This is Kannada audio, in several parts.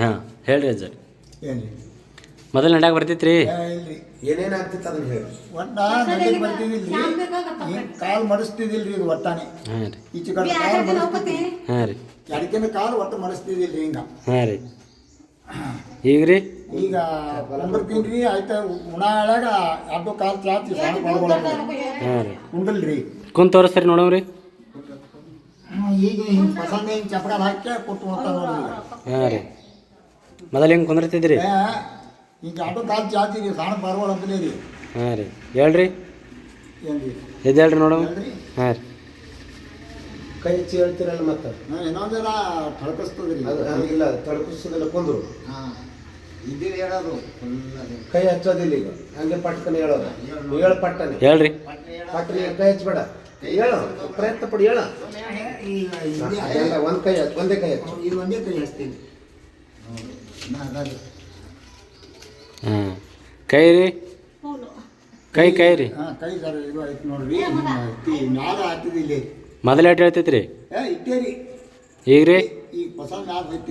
ಹಾಂ ಹೇಳ್ರಿ ಅಜ್ಜ. ಏನ್ರಿ? ಮೊದಲು ನಡ್ಯಾಗ ಬರ್ತೈತ್ರಿ? ಏ, ಇಲ್ರಿ. ಏನೇನ್ ಆಗ್ತಿತ್ತು ಅದನ್ನ ಹೇಳಿ. ಒಟ್ಟ ನಡಿಗೆ ಬರ್ತಿದಿಲ್ರಿ. ಹಿಂಗ್ ಕಾಲ್ ಮಡಿಸ್ತಿದಿಲ್ರಿ ಇದು ಒಟ್ಟಾನೆ. ಹಾಂ ರೀ. ಈಚೆ ಕಡೆ ಕಾಲ್ ಮಡಿಸ್ತಿದ್ರಿ ಹಾಂ ರೀ. ಎಡಕಿನ ಕಾಲು ಒಟ್ಟು ಮಡಿಸ್ತಿದಿಲ್ರಿ ಹಿಂಗ ಹಾಂ ರೀ. ಈಗ ರೀ ಈಗ ಆಯ್ತ ಉಣಾಳಾಗ ಅಡ್ಡು ಕಾಲು ಚಾಚಿ ಸಣ್ಣ ಮಾಡ್ಕೊಳಕ್ಕೆ ಹಾಂ ರೀ. ಉಂಡಲ್ರಿ ಕುಂತ್ ತೋರಿಸ್ರಿ ನೋಡಮ್ರಿ ಈಗ ಹಿಂಗೆ ಪಸಂದ ಹಿಂಗೆ ಹಾಕಿ ಕೊಟ್ಟು ಹೋಗ್ತಾ ನೋಡ್ರಿ ಹಾಂ ರೀ. ಮೊದಲು ಹೆಂಗೆ ಕುಂದಿರ್ತಿದ್ರಿ ಈಗ ಆಟೋ ಕಾಲು ಜಾತಿ ರೀ ಸಣ್ಣ ಬರ್ಬೋಳ ಅಂತಲೇ ರೀ ಹಾಂ ರೀ. ಹೇಳ್ರಿ. ಎದ್ದು ಹೇಳ್ರಿ ನೋಡಮ್ ಹೇಳ್ರಿ. ಹಾಂ ರೀ. ಕೈ ಹಚ್ಚಿ ಹೇಳ್ತೀರಲ್ಲ ಮತ್ತೆ? ನಾ ಇನ್ನೊಂದೆಲ್ಲ ಥಳಕಿಸ್ತದ್ರಿ ಅದು ಹಂಗಿಲ್ಲ ತಡಪಿಸೋದಿಲ್ಲ ಕುಂದ್ರು. ಹಾಂ. ಇದ್ದೀರಿ ಹೇಳೋದು. ಕೈ ಹಚ್ಚೋದಿಲ್ಲ ಈಗ. ಹಂಗೆ ಪಟ್ಕನೆ ಹೇಳೋದು. ಹೇಳು ಪಟ್ಟನೆ. ಹೇಳ್ರಿ. ಪಟ್ಟನೆ ಕೈ ಹಚ್ಚಬೇಡ. ಹೇಳು. ಪ್ರಯತ್ನ ಪಡಿ ಹೇಳ. ಒಂದು ಕೈ ಹಚ್ಚು ಒಂದೇ ಕೈ ಹಚ್ಚು. ಇದು ಒಂದೇ ಕೈ ಹಚ್ತೀನಿ. ಹಾಂ ಕೈ ರೀ ಕೈ ಕೈ ರೀ ಹಾಂ ಕೈ ಸರ್ ಇದು ಆಯ್ತು ನೋಡ್ರಿ. ಈ ಮ್ಯಾಲ ಹಾಕಿದಿಲ್ಲ ಮೊದಲು ಎಷ್ಟು ಹೇಳ್ತೈತ್ರಿ ಏ ಇಟ್ಟೇರಿ. ಈಗ ರೀ? ಈಗ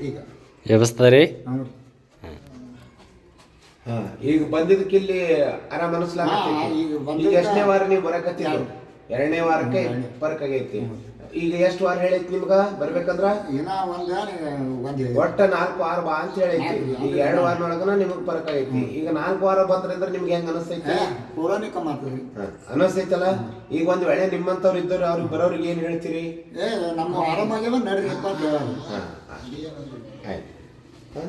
ಈಗ. ವ್ಯವಸ್ಥೆ ರೀ? ಹ್ಞೂ ಹಾ ಈಗ ಬಂದಿದ್ದಕ್ಕೆ ಇಲ್ಲಿ ಆರಾಮ ಅನಿಸ್ಲಾಗತ್ತೈತಿ. ಹಾ, ಈಗ ಎಷ್ಟನೇ ವಾರ ನೀವು ಬರಕತ್ತೀರಿ? ಎರಡನೇ ವಾರಕ್ಕೆ ಫರ್ಕ್ ಆಗೈತಿ ಈಗ ಎಷ್ಟು ವಾರ ಹೇಳೈತಿ ನಿಮ್ಗ? ಬರ್ಬೇಕಂದ್ರ? ಏನ ಒಂದ ಒಂದು ಒಟ್ಟ ನಾಲ್ಕು ವಾರ ಬಾ ಅಂತ ಹೇಳೈತಿ ಈಗ ಎರಡು ವಾರನೊಳಗನ ನಿಮಗ್ ಫರ್ಕ್ ಆಗೈತಿ ಈಗ ನಾಲ್ಕು ವಾರ ಬಂದ್ರಂದ್ರ ನಿಮ್ಗೆ ಹೆಂಗ್ ಅನಸ್ತೈತಿ? ಪೌರಾಣಿಕ ಆಗ್ತದ್ರಿ ಅನಸ್ತೈತಲ್ಲ? ಈಗ ಒಂದ್ ವೇಳೆ ನಿಮ್ಮಂತವ್ರು ಇದ್ದವ್ರು ಅವ್ರಿಗೆ ಬರೋರಿಗೆ ಏನ್ ಹೇಳ್ತೀರಿ? ನಮ್ಮ ಆರಾಮಾಗ್ಯವ ನಡ್ರಿ ಆಯ್ತು.